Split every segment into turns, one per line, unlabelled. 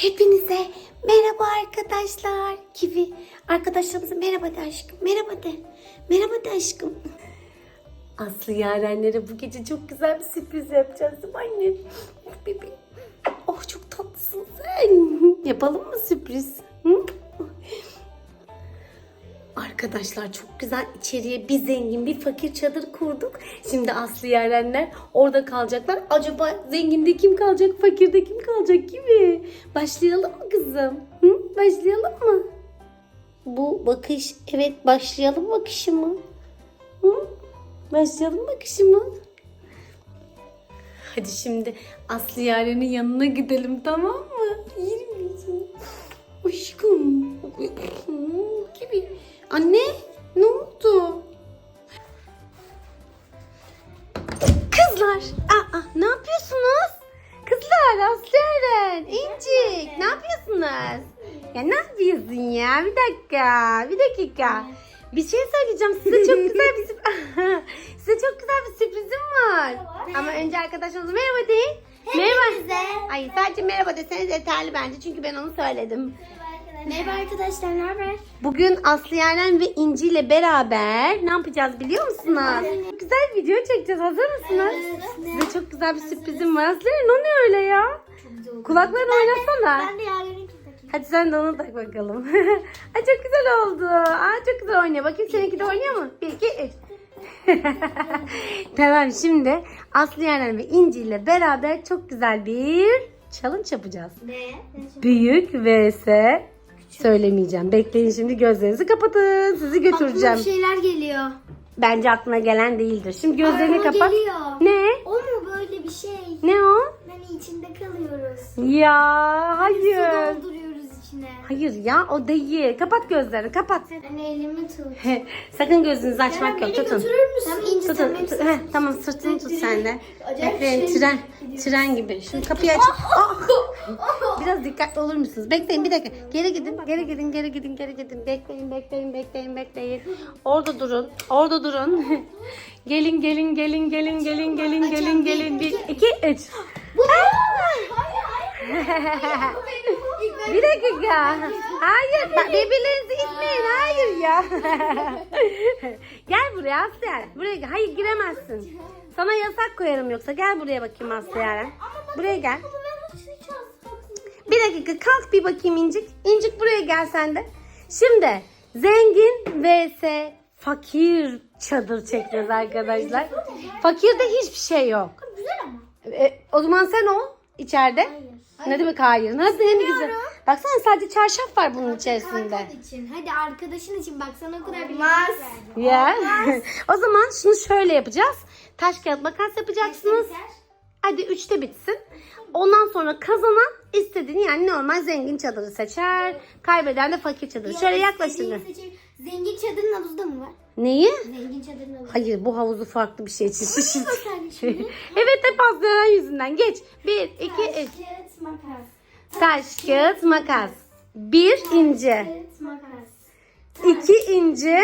Hepinize merhaba arkadaşlar. Kivi arkadaşlarımıza merhaba de aşkım. Merhaba de. Merhaba de aşkım. Aslı yarenlere bu gece çok güzel bir sürpriz yapacağız değil mi? Oh bebeğim. Oh çok tatlısın sen. Yapalım mı sürpriz? Hı? Arkadaşlar çok güzel içeriye bir zengin bir fakir çadır kurduk. Şimdi Aslı Yarenler orada kalacaklar. Acaba zenginde kim kalacak, fakirde kim kalacak gibi. Başlayalım mı kızım? Hı? Başlayalım mı? Bu bakış, evet başlayalım bakışımı. Hı? Başlayalım bakışımı. Hadi şimdi Aslı Yaren'in yanına gidelim tamam mı? Yerim yüzünü. Aşkım. Anne ne oldu? Kızlar. Aa, ne yapıyorsunuz? Kızlar Aslı Eren, İncik ne yapıyorsunuz? Ya ne yapıyorsun ya? Bir dakika, bir dakika. Bir şey söyleyeceğim. Size çok güzel bir sürp- Size çok güzel bir sürprizim var. Ama önce arkadaşlarınıza merhaba deyin.
Hepinize.
Merhaba. Ay sadece merhaba deseniz yeterli bence çünkü ben onu söyledim.
Merhaba arkadaşlar, ne haber?
Bugün Aslı Yaren ve İnci ile beraber ne yapacağız biliyor musunuz? Güzel bir video çekeceğiz. Hazır mısınız?
Evet.
Size çok güzel bir sürprizim var. Aslı Yaren o ne öyle ya? Kulaklarını oynasana.
Ben de takayım.
Hadi sen de onu tak bakalım. Ay çok güzel oldu. Aa çok güzel oynuyor. Bakayım seninki de oynuyor mu? Bir, iki, üç. tamam şimdi Aslı Yaren ve İnci ile beraber çok güzel bir challenge yapacağız.
Ne?
Büyük vs söylemeyeceğim. Bekleyin şimdi gözlerinizi kapatın. Sizi götüreceğim.
Aklıma bir şeyler geliyor.
Bence aklına gelen değildir. Şimdi gözlerini
Araba
kapat.
geliyor.
Ne?
O mu böyle bir şey?
Ne o?
Hani içinde kalıyoruz.
Ya
Su
hayır
içine.
Hayır ya o değil. Kapat gözlerini kapat.
Anne elimi tut.
Sakın gözünüzü açmak yok. Tutun.
götürür müsün? Tamam, ince
Tutun. tut- Heh, tamam sırtını tut sen de.
Acayip
Bekleyin
şey
tren, tren gibi. Şimdi kapıyı oh! aç. Oh! Oh! Biraz dikkatli olur musunuz? Bekleyin bir dakika. Geri gidin, geri gidin, geri gidin, geri gidin. Bekleyin, bekleyin, bekleyin, bekleyin. Orada durun, orada durun. gelin, gelin, gelin, gelin, gelin, gelin, gelin, gelin. Bir, iki, üç.
Bu ne? Hayır hayır.
Bir dakika. Hayır. Bak birbirlerinizi itmeyin. Hayır ya. gel buraya Aslı Buraya. Hayır giremezsin. Sana yasak koyarım yoksa. Gel buraya bakayım Yaren. Buraya gel. Bir dakika kalk bir bakayım İncik. İncik buraya gel sen de. Şimdi zengin vs fakir çadır çekeceğiz arkadaşlar. Fakirde hiçbir şey yok.
Güzel ama.
E, o zaman sen ol içeride. Ne demek hayır? Nasıl hem güzel. Baksana sadece çarşaf var bunun içerisinde.
Arkadaşın için. Hadi arkadaşın için bak sana o kadar Olmaz.
Ya. o zaman şunu şöyle yapacağız. Taş kağıt makas yapacaksınız. Hadi üçte bitsin. Ondan sonra kazanan istediğini yani normal zengin çadırı seçer. Kaybeden de fakir çadırı. Şöyle yaklaş şimdi.
Zengin çadırın havuzda mı var?
Neyi?
Zengin çadırın havuzda.
Hayır bu havuzu farklı bir şey için.
şimdi?
evet hep Aslı'nın yüzünden. Geç. Bir, iki, üç.
Kağıt makas.
Taş, kağıt, makas. Bir ince.
Kağıt makas.
iki ince.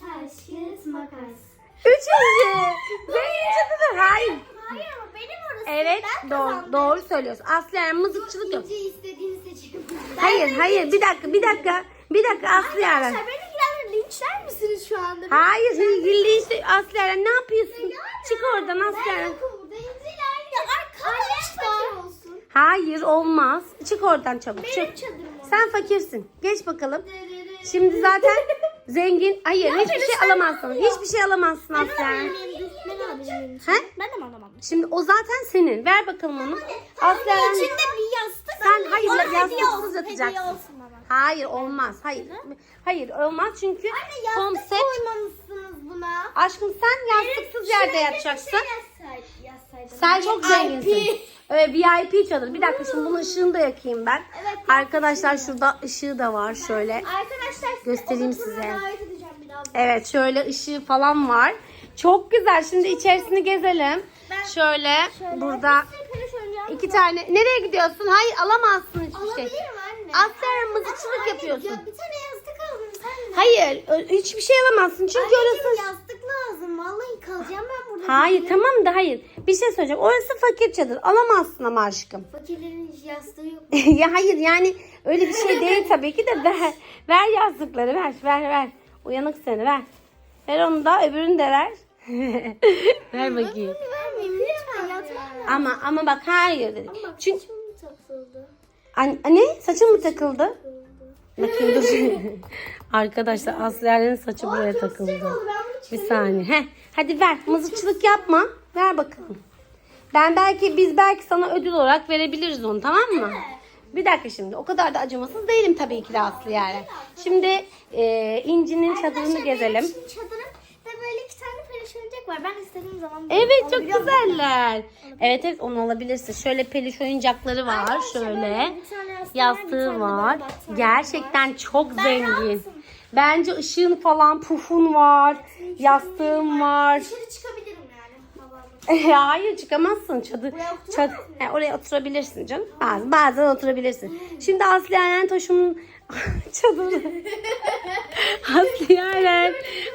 Taş kağıt makas.
Üç ince. Zengin çadırı. Hayır.
Hayır ama benim orası.
Evet doğru, doğru söylüyorsun. Aslı yani mızıkçılık yok.
İnce istediğini seçelim.
Hayır hayır bir dakika bir dakika. Bir dakika Aslı Yaren.
Arkadaşlar beni linçler misiniz şu anda?
Hayır hilli işte Aslı Yaren ne yapıyorsun? Çık oradan Aslı
Ben
Yaren.
yokum burada. İnciler ya arkadaşlar. olsun.
Hayır olmaz. Çık oradan çabuk çık.
Benim çadırım o.
Sen fakirsin. Geç bakalım. Şimdi zaten zengin. Hayır hiçbir şey alamazsın. Hiçbir şey alamazsın Aslı Yaren.
Ben alabilirim.
He?
Ben de mi alamam?
Şimdi o zaten senin. Ver bakalım onu. Aslı Yaren.
İçinde bir yastık.
Sen hayır
Ona hediye
yastıksız
olsun, hediye
yatacaksın.
olsun bana.
Hayır olmaz. Hayır. Hayır olmaz çünkü
Anne yastık
konsept
koymamışsınız buna.
Aşkım sen yastıksız yerde yatacaksın.
Şey yazsaydım.
Sen çok zenginsin. Evet VIP çadır. Bir dakika şimdi bunun ışığını da yakayım ben.
Evet,
Arkadaşlar şurada ışığı da var şöyle.
Arkadaşlar
Göstereyim
size.
Evet şöyle ışığı falan var. Çok güzel. Şimdi içerisini gezelim. Şöyle burada iki tane. Nereye gidiyorsun? Hayır alamazsın hiçbir şey.
Alabilirim anne.
Aslen mızıkçılık yapıyorsun.
ya Bir tane yastık aldım sen de.
Hayır hiçbir şey alamazsın. Çünkü
Anneciğim
orası
yastık lazım. Ben burada.
Hayır tamam da hayır. Bir şey söyleyeceğim. Orası fakir çadır. Alamazsın ama aşkım.
Fakirlerin yastığı yok.
ya hayır yani öyle bir şey değil tabii ki de ver. Ver yazdıkları ver ver ver. Uyanık seni ver. Ver onu da öbürünü de ver. ver bakayım.
Vermeyeyim lütfen yatma.
Ama ama bak hayır dedi.
Bak
Çünkü
saçım takıldı.
An- ne? Saçın mı takıldı? Bakayım dur. Arkadaşlar Aslı'nın saçı buraya takıldı. Bir saniye. Heh. Hadi ver. Mızıkçılık yapma. Ver bakalım. Ben belki biz belki sana ödül olarak verebiliriz onu tamam mı? Bir dakika şimdi. O kadar da acımasız değilim tabii ki de Aslı yani. Şimdi e, İnci'nin çadırını gezelim.
Şimdi çadırım ve böyle iki tane peluş oyuncak var. Ben istediğim zaman
Evet çok
alabiliyorum.
güzeller. Evet evet onu alabilirsin. Şöyle peluş oyuncakları var.
Arkadaşlar,
Şöyle.
böyle bir tane yastığı var, bir
Yastığı
tane de
var.
böyle battaniye
Gerçekten çok
Ben
zengin.
rahatsın.
Bence ışığın falan pufun var. Yastığın var.
Dışarı çıkabilirim yani. havalı.
Hayır çıkamazsın
oturamaz
çad-? He, oraya oturabilirsin canım. Bazen, bazen oturabilirsin. Şimdi Aslı Yaren Toş'un çadırı. Aslı Yaren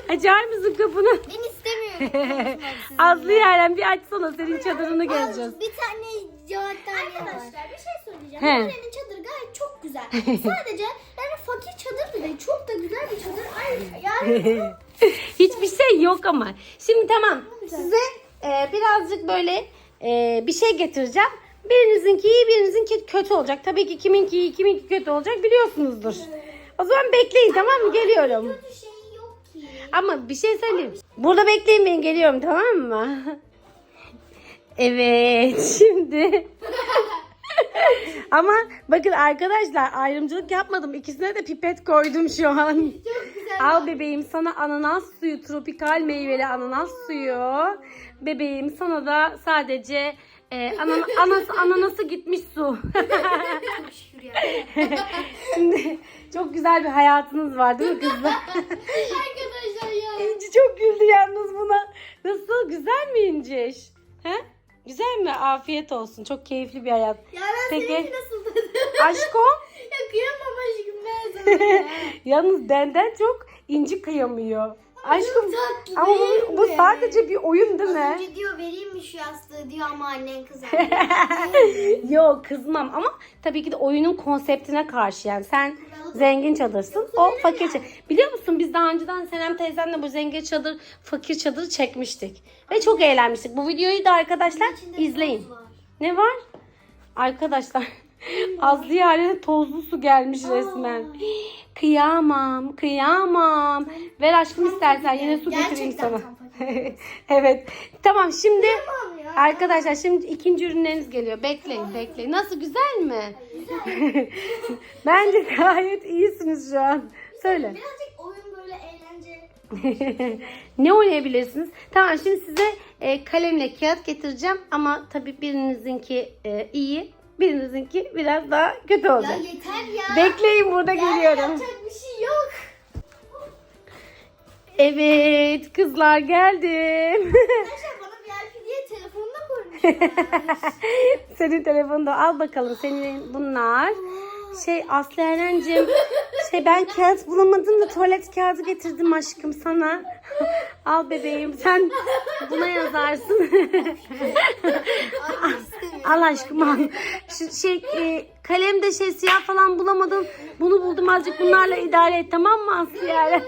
açar mısın kapını?
Ben istemiyorum.
Aslı Yaren bir açsana senin çadırını gezeceğiz.
Bir tane battaniye Arkadaşlar bir şey söyleyeceğim.
He.
Buranın çadırı gayet çok güzel. Sadece yani fakir çadır değil. Çok da güzel bir çadır. Ay yani
Hiçbir şey yok ama. Şimdi tamam size e, birazcık böyle e, bir şey getireceğim. Birinizinki iyi birinizinki kötü olacak. Tabii ki kiminki iyi kiminki kötü olacak biliyorsunuzdur. O zaman bekleyin tamam mı? Geliyorum.
kötü şey yok ki.
Ama bir şey söyleyeyim. Burada bekleyin ben geliyorum tamam mı? Evet şimdi. Ama bakın arkadaşlar ayrımcılık yapmadım. İkisine de pipet koydum şu an.
Çok güzel.
Al bebeğim sana ananas suyu, tropikal meyveli ananas suyu. Bebeğim sana da sadece e, anan, anas, ananası gitmiş su.
Çok şükür.
Şimdi çok güzel bir hayatınız var değil mi kızlar?
Arkadaşlar ya.
İnci çok güldü yalnız buna. Nasıl güzel mi İnciş? He? Güzel mi? Afiyet olsun. Çok keyifli bir hayat.
Ya ben
Peki.
nasıl tadı?
Aşko.
ya kıyamam aşkım ben sana. ya.
Yalnız benden çok inci kıyamıyor. Aşkım ama bu, bu sadece bir oyun değil mi?
önce diyor vereyim mi şu yastığı diyor ama annen kızar.
Yok kızmam ama tabii ki de oyunun konseptine karşı yani sen zengin çadırsın o fakir çadır. Biliyor musun biz daha önceden Senem teyzenle bu zengin çadır fakir çadırı çekmiştik. Ve çok eğlenmiştik. Bu videoyu da arkadaşlar izleyin. Ne var? Arkadaşlar Azlı Yaren'e tozlu su gelmiş resmen. Kıyamam, kıyamam. Ver aşkım istersen yine su getireyim
Gerçekten
sana. evet. Tamam şimdi arkadaşlar şimdi ikinci ürünleriniz geliyor. Bekleyin, bekleyin. Nasıl güzel mi? Bence gayet iyisiniz şu an. Söyle.
Birazcık oyun böyle eğlence.
ne oynayabilirsiniz? Tamam şimdi size e, kalemle kağıt getireceğim ama tabii birinizinki e, iyi, birinizinki biraz daha kötü
Ya
olacak.
yeter ya.
Bekleyin burada
Ya
geliyorum.
Yapacak bir şey yok.
Evet kızlar geldim.
Arkadaşlar bana VIP diye telefonuna koymuşlar.
Senin telefonu da al bakalım. Senin bunlar. Şey Aslı Eren'cim. Şey ben kağıt bulamadım da tuvalet kağıdı getirdim aşkım sana. al bebeğim sen buna yazarsın. al aşkım al. Şu şey e, kalem de şey siyah falan bulamadım. Bunu buldum azıcık bunlarla idare et tamam mı Aslı Eren?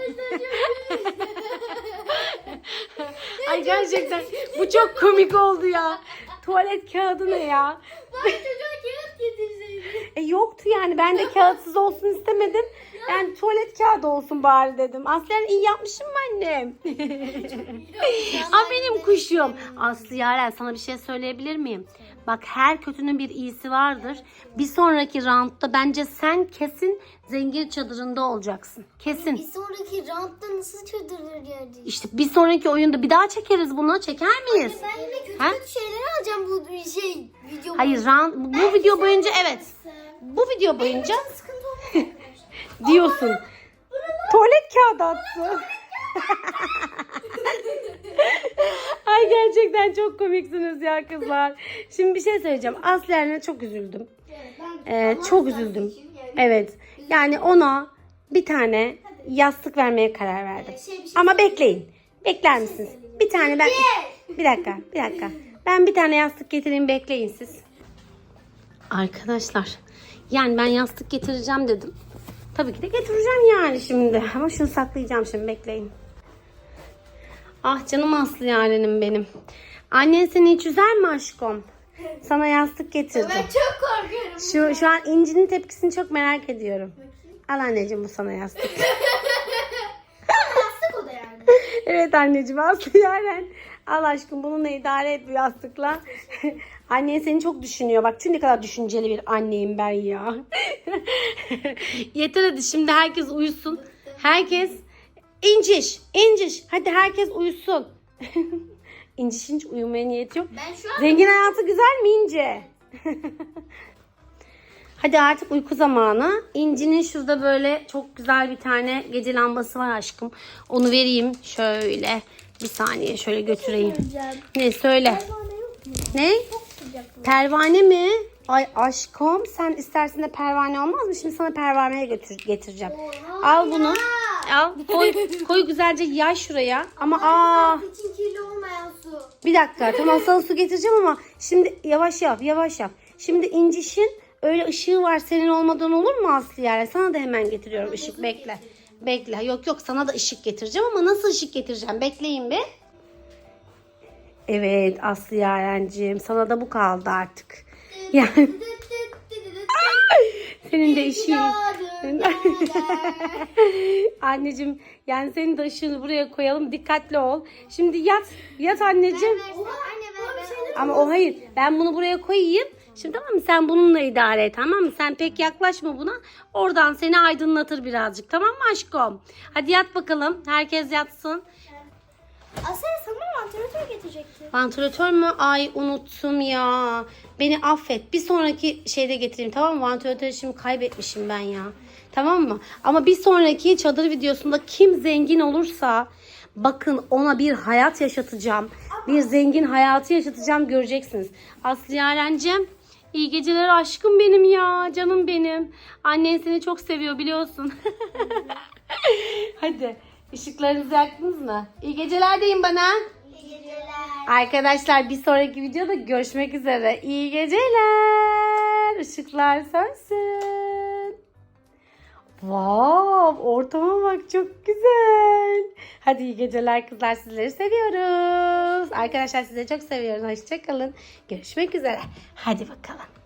Ay gerçekten bu çok komik oldu ya. Tuvalet kağıdı ne ya?
Ben çocuğa kağıt getirseydim.
E yoktu yani ben de kağıtsız olsun istemedim. Yani tuvalet kağıdı olsun bari dedim. Aslen iyi yapmışım mı annem? Aa benim kuşum. Aslı Yaren sana bir şey söyleyebilir miyim? Bak her kötünün bir iyisi vardır. Bir sonraki roundda bence sen kesin zengin çadırında olacaksın. Kesin.
Bir sonraki roundda nasıl çadırlar geldi?
İşte bir sonraki oyunda bir daha çekeriz bunu. Çeker miyiz?
Ben yine kötü kötü şeyler alacağım bu şey video.
Hayır round, bu video boyunca evet. Bu video boyunca diyorsun. Tuvalet kağıdı attı. Ay gerçekten çok komiksiniz ya kızlar. Şimdi bir şey söyleyeceğim. Aslı Eren'e çok üzüldüm. Ee, çok üzüldüm. Evet. Yani ona bir tane yastık vermeye karar verdim.
Şey, şey
Ama bekleyin. Bekler misiniz? Bir tane ben Bir dakika, bir dakika. Ben bir tane yastık getireyim bekleyin siz. Arkadaşlar yani ben yastık getireceğim dedim. Tabii ki de getireceğim yani şimdi. Ama şunu saklayacağım şimdi bekleyin. Ah canım Aslı yarenim benim. Annen seni hiç üzer mi aşkım? Sana yastık getirdim.
Ben çok korkuyorum.
Şu, şu an İnci'nin tepkisini çok merak ediyorum. Al anneciğim bu sana yastık.
Yastık o da yani.
evet anneciğim Aslı Yaren. Al aşkım bununla idare et bu yastıkla. Annen seni çok düşünüyor. Bak çünkü ne kadar düşünceli bir anneyim ben ya. Yeter hadi şimdi herkes uyusun. Herkes İnciş, İnciş. Hadi herkes uyusun. İnciş'in hiç uyumaya niyeti yok.
Ben şu an
Zengin hayatı güzel mi İnce? Hadi artık uyku zamanı. İnci'nin şurada böyle çok güzel bir tane gece lambası var aşkım. Onu vereyim şöyle. Bir saniye şöyle götüreyim. Ne söyle. Ne? Pervane mi? Ay aşkım sen istersen de pervane olmaz mı? Şimdi sana pervaneye götür getireceğim. Al bunu. Al koy, koy güzelce yay şuraya. Ama aa
için kirli olmayan su.
Bir dakika tamam sana su getireceğim ama şimdi yavaş yap yavaş yap. Şimdi incişin öyle ışığı var senin olmadan olur mu Aslı yani? Sana da hemen getiriyorum ışık bekle. Bekle yok yok sana da ışık getireceğim ama nasıl ışık getireceğim bekleyin bir. Evet Aslı Yaren'ciğim sana da bu kaldı artık. Yani senin de işin. Anneciğim yani senin de ışığını buraya koyalım dikkatli ol. Şimdi yat yat anneciğim. Ama o hayır. Ben bunu buraya koyayım. Şimdi tamam mı? Sen bununla idare et tamam mı? Sen pek yaklaşma buna. Oradan seni aydınlatır birazcık. Tamam mı aşkım? Hadi yat bakalım. Herkes yatsın.
Sana vantilatör getirecekti.
Vantilatör mü? Ay unuttum ya. Beni affet. Bir sonraki şeyde getireyim tamam mı? Vantilatörü şimdi kaybetmişim ben ya. Tamam mı? Ama bir sonraki çadır videosunda kim zengin olursa bakın ona bir hayat yaşatacağım. Bir zengin hayatı yaşatacağım göreceksiniz. Aslı Yaren'cim iyi geceler aşkım benim ya. Canım benim. Annen seni çok seviyor biliyorsun. Hadi ışıklarınızı yaktınız mı? İyi geceler deyin bana. Arkadaşlar bir sonraki videoda görüşmek üzere. İyi geceler. Işıklar sönsün. Wow, ortama bak çok güzel. Hadi iyi geceler kızlar sizleri seviyoruz. Arkadaşlar sizi çok seviyoruz. Hoşçakalın. Görüşmek üzere. Hadi bakalım.